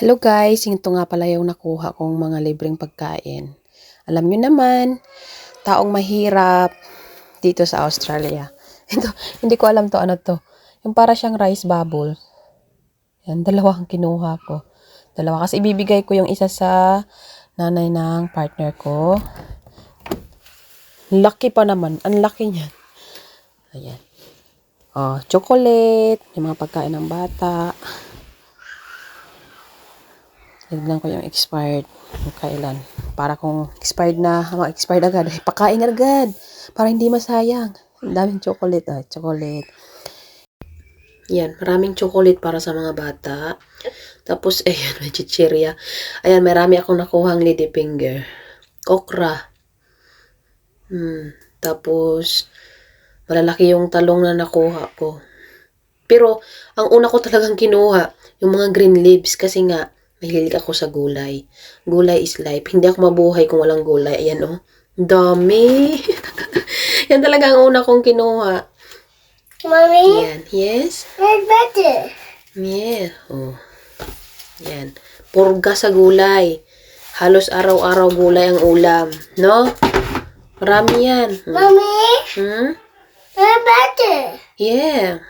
Hello guys, ito nga pala yung nakuha kong mga libreng pagkain. Alam nyo naman, taong mahirap dito sa Australia. Ito, hindi ko alam to ano to. Yung para siyang rice bubble. Yan, dalawa ang kinuha ko. Dalawa kasi ibibigay ko yung isa sa nanay ng partner ko. Lucky pa naman. Ang laki niyan. Ayan. Oh, chocolate, yung mga pagkain ng bata. Tignan ko yung expired. Kailan. Para kung expired na, mga expired agad. Eh, pakain agad. Para hindi masayang. Ang daming chocolate. Ah, chocolate. Yan, maraming chocolate para sa mga bata. Tapos, ayan, may chichirya. Ayan, marami akong nakuhang lady finger. Okra. Hmm. Tapos, malalaki yung talong na nakuha ko. Pero, ang una ko talagang kinuha, yung mga green leaves kasi nga, mahilig ako sa gulay. Gulay is life. Hindi ako mabuhay kung walang gulay. Ayan, oh. Dami. Yan talaga ang una kong kinuha. Mommy, Yan. Yes. red better. Yeah. Oh. Yan. Purga sa gulay. Halos araw-araw gulay ang ulam. No? Marami yan. Hmm? Mommy, Hmm? red better. Yeah.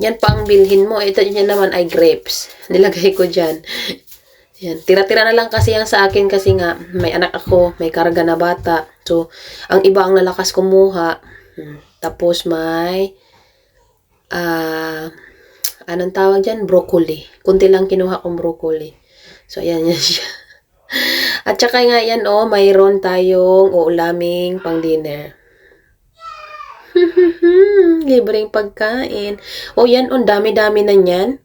Yan pa ang bilhin mo. Ito yan naman ay grapes. Nilagay ko dyan. Yan. Tira-tira na lang kasi yan sa akin kasi nga may anak ako, may karga na bata. So, ang iba ang lalakas kumuha. Hmm. Tapos may ah anong tawag dyan? Broccoli. Kunti lang kinuha kong broccoli. So, ayan yan siya. At saka nga yan, oh, mayroon tayong uulaming pang dinner. Libreng pagkain. O yan, on dami-dami na yan.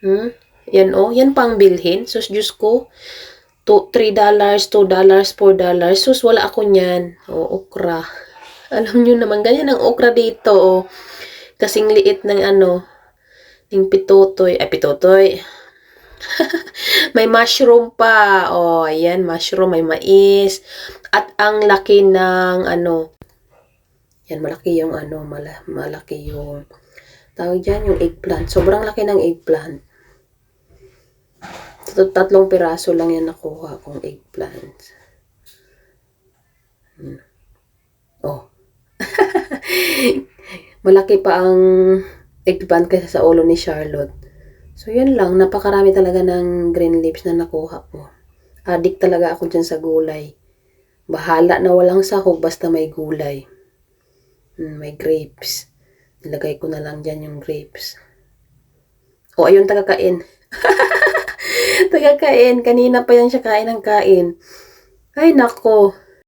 Hmm? Yan o, yan pang bilhin. Sus, Diyos ko. To, $3, $2, $4. Sus, wala ako niyan. O, okra. Alam nyo naman, ganyan ang okra dito. O, kasing liit ng ano, ng pitutoy. Ay, pitutoy. may mushroom pa. O, ayan, mushroom, may mais. At ang laki ng ano, yan, malaki yung ano, mala, malaki yung, tawag dyan, yung eggplant. Sobrang laki ng eggplant. Tat- Tatlong piraso lang yan nakuha kong eggplant. Hmm. Oh. malaki pa ang eggplant kaysa sa ulo ni Charlotte. So, yun lang. Napakarami talaga ng green leaves na nakuha ko. Addict talaga ako dyan sa gulay. Bahala na walang sahog basta may gulay. Mm, may grapes. Nilagay ko na lang dyan yung grapes. O, ayun, taga-kain. taga-kain. Kanina pa yan siya kain ng kain. Ay, nako.